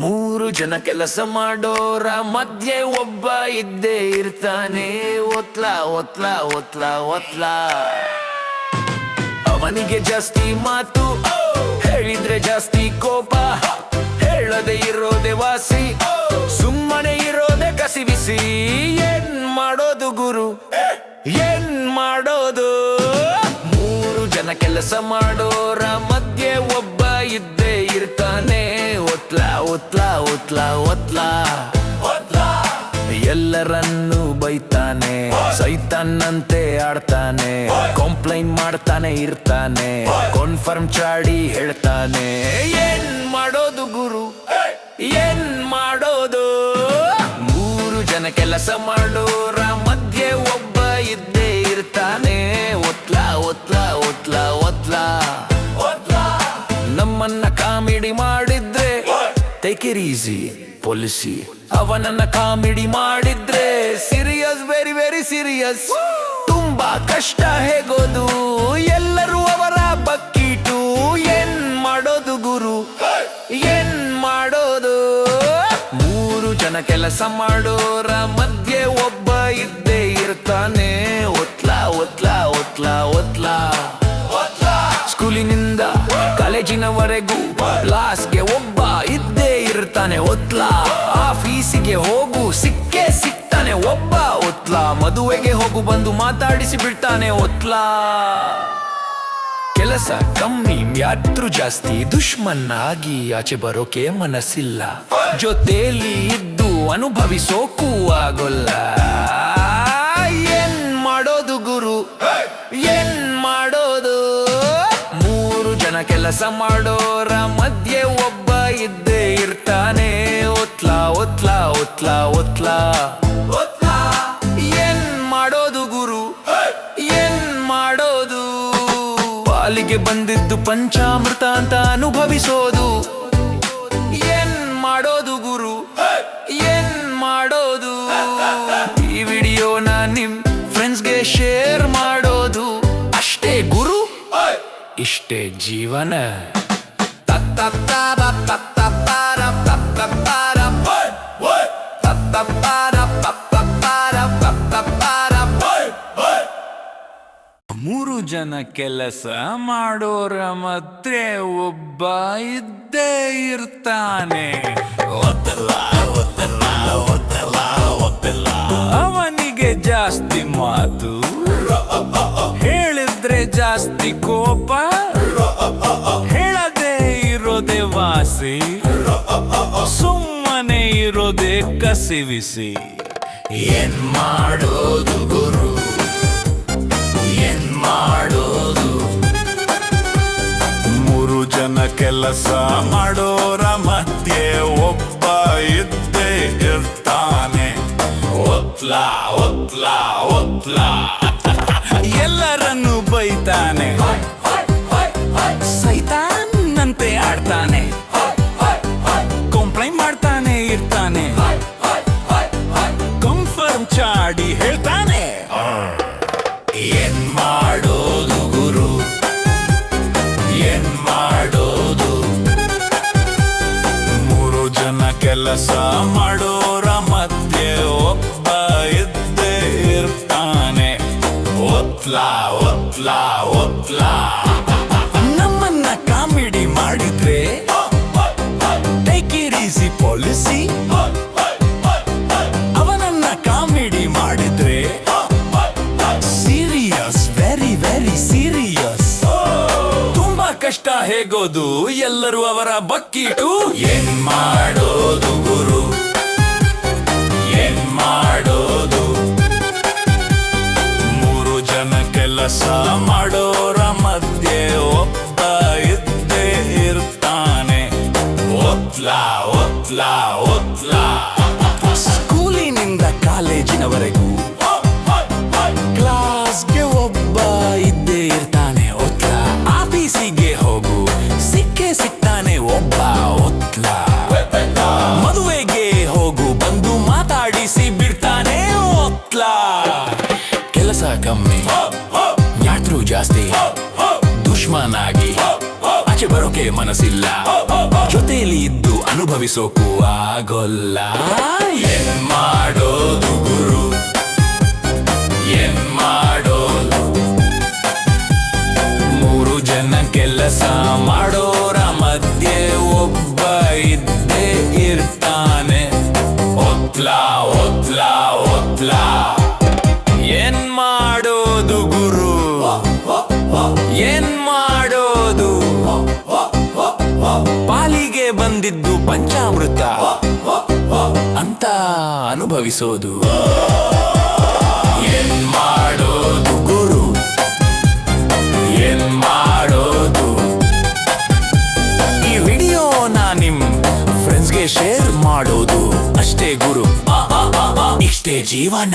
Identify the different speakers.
Speaker 1: ಮೂರು ಜನ ಕೆಲಸ ಮಾಡೋರ ಮಧ್ಯೆ ಒಬ್ಬ ಇದ್ದೇ ಇರ್ತಾನೆ. ಒತ್ಲಾ ಒತ್ಲಾ ಒತ್ಲಾ ಒತ್ಲಾ. ಅವನಿಗೆ ಜಾಸ್ತಿ ಮಾತು, ಹೇಳಿದ್ರೆ ಜಾಸ್ತಿ ಕೋಪ. ಹೇಳದೆ ಇರೋದೆ ವಾಸಿ, ಸುಮ್ಮನೆ ಇರೋದೆ ಕಸಿವಿಸಿ. ಏನ್ ಮಾಡೋದು ಗುರು? ಏನ್ ಮಾಡೋದು? ಮೂರು ಜನ ಕೆಲಸ ಮಾಡೋರ ಮಧ್ಯೆ ಒಬ್ಬ ಇದ್ದೇ ಇರ್ತಾನೆ. ಒತ್ಲ ಒತ್ಲ. ಎಲ್ಲರನ್ನು ಬೈತಾನೆ. ಸೈತಾನಂತೆ ಆಡ್ತಾನೆ. ಕಂಪ್ಲೈಂಟ್ ಮಾಡ್ತಾನೆ ಇರ್ತಾನೆ. ಕನ್ಫರ್ಮ್ ಚಾಡಿ ಹೇಳ್ತಾನೆ. ಏನ್ ಮಾಡೋದು ಗುರು? ಏನ್ ಮಾಡೋದು? ಮೂರು ಜನ ಕೆಲಸ ಮಾಡೋ ಮಧ್ಯೆ ಈಸಿ ಪೊಲಿಸಿ ಅವನನ್ನ ಕಾಮಿಡಿ ಮಾಡಿದ್ರೆ ಸೀರಿಯಸ್ ವೆರಿ ವೆರಿ ಸೀರಿಯಸ್ ತುಂಬಾ ಕಷ್ಟ ಹೇಗೋದು, ಎಲ್ಲರೂ ಅವರ ಬಕ್ಕೀಟು. ಏನ್ ಮಾಡೋದು ಗುರು? ಏನ್ ಮಾಡೋದು? ಮೂರು ಜನ ಕೆಲಸ ಮಾಡೋರ ಮಧ್ಯೆ ಒಬ್ಬ ಇದ್ದೇ ಇರ್ತಾನೆ. ಒತ್ಲಾ, ಒತ್ಲ ಒತ್ಲ, ಒತ್ಲಾ. ಸ್ಕೂಲಿನಿಂದ ಕಾಲೇಜಿನವರೆಗೂ ಕ್ಲಾಸ್ಗೆ ಒಬ್ಬ ಇದ್ದೇ ಇರ್ತಾನೆ ಒತ್ಲ ಆಫೀಸಿಗೆ ಹೋಗು, ಸಿಕ್ಕೇ ಸಿಗ್ತಾನೆ ಒಬ್ಬ ಒತ್ಲ ಮದುವೆಗೆ ಹೋಗು, ಬಂದು ಮಾತಾಡಿಸಿ ಬಿಡ್ತಾನೆ ಒತ್ಲ ಕೆಲಸ ಕಮ್ಮಿ, ಯಾತ್ರು ಜಾಸ್ತಿ ದುಶ್ಮನ್ನಾಗಿ ಆಚೆ ಬರೋಕೆ ಮನಸ್ಸಿಲ್ಲ. ಜೊತೆಯಲ್ಲಿ ಇದ್ದು ಅನುಭವಿಸೋಕೂ ಆಗೋಲ್ಲ. ಏನ್ ಮಾಡೋದು ಗುರು? ಏನ್ ಮಾಡೋದು? ಮೂರು ಜನ ಕೆಲಸ ಮಾಡೋರ ಮಧ್ಯೆ ಒಬ್ಬ ಇದ್ದೇ ಇರ್ತಾನೆ ಒತ್ಲಾ ಒತ್ಲಾ ಒತ್ಲಾ ಒತ್ಲಾ. ಏನ್ ಮಾಡೋದು ಗುರು? ಏನ್ ಮಾಡೋದು? ಪಾಲಿಗೆ ಬಂದಿದ್ದು ಪಂಚಾಮೃತ ಅಂತ ಅನುಭವಿಸೋದು. ಏನ್ ಮಾಡೋದು ಗುರು? ಏನ್ ಮಾಡೋದು? ಈ ವಿಡಿಯೋನ ನಿಮ್ ಫ್ರೆಂಡ್ಸ್ಗೆ ಶೇರ್ ಮಾಡೋದು. ಅಷ್ಟೇ ಗುರು? ಇಷ್ಟೇ ಜೀವನ. ಜನ ಕೆಲಸ ಮಾಡೋರ ಮತ್ತೆ ಒಬ್ಬ ಇದ್ದೇ ಇರ್ತಾನೆ. ಒತ್ತಲ್ಲ ಒತ್ತಲ್ಲ ಒತ್ತಲ್ಲ ಒತ್ತಲ್ಲ. ಅವನಿಗೆ ಜಾಸ್ತಿ ಮಾತು ಹೇಳಿದ್ರೆ ಜಾಸ್ತಿ ಕೋಪ ಹೇಳದೆ ಇರೋದೆ ವಾಸಿ ಸುಮ್ಮನೆ ಇರೋದೆ ಕಸಿವಿಸಿ. ಏನ್ ಮಾಡೋದು ಗುರು?
Speaker 2: ಕೆಲಸ ಮಾಡೋರ ಮಧ್ಯೆ ಒಬ್ಬ ಇದ್ದೇ ಇರ್ತಾನೆ.
Speaker 1: ಒತ್ಲ ಒತ್ಲ ಒತ್ಲ.
Speaker 2: ಎಲ್ಲರನ್ನು ಬೈತಾನೆ. ಕೆಲಸ ಮಾಡೋರ ಮಧ್ಯೆ ಒಬ್ಬ ಇದ್ದೇ ಇರ್ತಾನೆ.
Speaker 1: ಒತ್ಲಾ ಒತ್ಲಾ ಒತ್ಲ
Speaker 2: ಹೇಗೋದು? ಎಲ್ಲರೂ ಅವರ ಬಕ್ಕಿಟು.
Speaker 1: ಏನ್ ಮಾಡೋದು ಗುರು? ಏನ್ ಮಾಡೋದು?
Speaker 2: ಮೂರು ಜನ ಕೆಲಸ ಮಾಡೋರ ಮಧ್ಯೆ ಒಪ್ಪ ಇದ್ದೇ ಇರ್ತಾನೆ.
Speaker 1: ಒತ್ಲ ಒತ್ಲ ಒತ್ಲ
Speaker 2: ಸ್ಕೂಲಿನಿಂದ ಕಾಲೇಜಿನವರೆಗೂ ಆಚೆ ಬರೋಕೆ ಮನಸ್ಸಿಲ್ಲ. ಜೊತೆಯಲ್ಲಿ ಇದ್ದು ಅನುಭವಿಸೋಕು ಆಗೋಲ್ಲ. ಏನ್ ಮಾಡೋದು ಗುರು? ಏನ್ ಮಾಡೋದು? ಮೂರು ಜನ ಕೆಲಸ ಮಾಡೋರ ಮಧ್ಯೆ ಒಬ್ಬ ಇದ್ದೇ ಇರ್ತಾನೆ. ಒತ್ಲಾ ಒತ್ಲಾ ಒತ್ಲಾ. ಏನ್ ಮಾಡೋದು ಗುರು? ಏನ್ ಪಾಲಿಗೆ ಬಂದಿದ್ದು ಪಂಚಾಮೃತ. ಅಂತ ಅನುಭವಿಸೋದು. ಏನ್ ಮಾಡೋದು ಗುರು? ಏನ್ ಮಾಡೋದು? ಈ ವಿಡಿಯೋನ ನಿಮ್ ಫ್ರೆಂಡ್ಸ್ಗೆ ಶೇರ್ ಮಾಡೋದು ಅಷ್ಟೇ ಗುರು. ಇಷ್ಟೇ ಜೀವನ.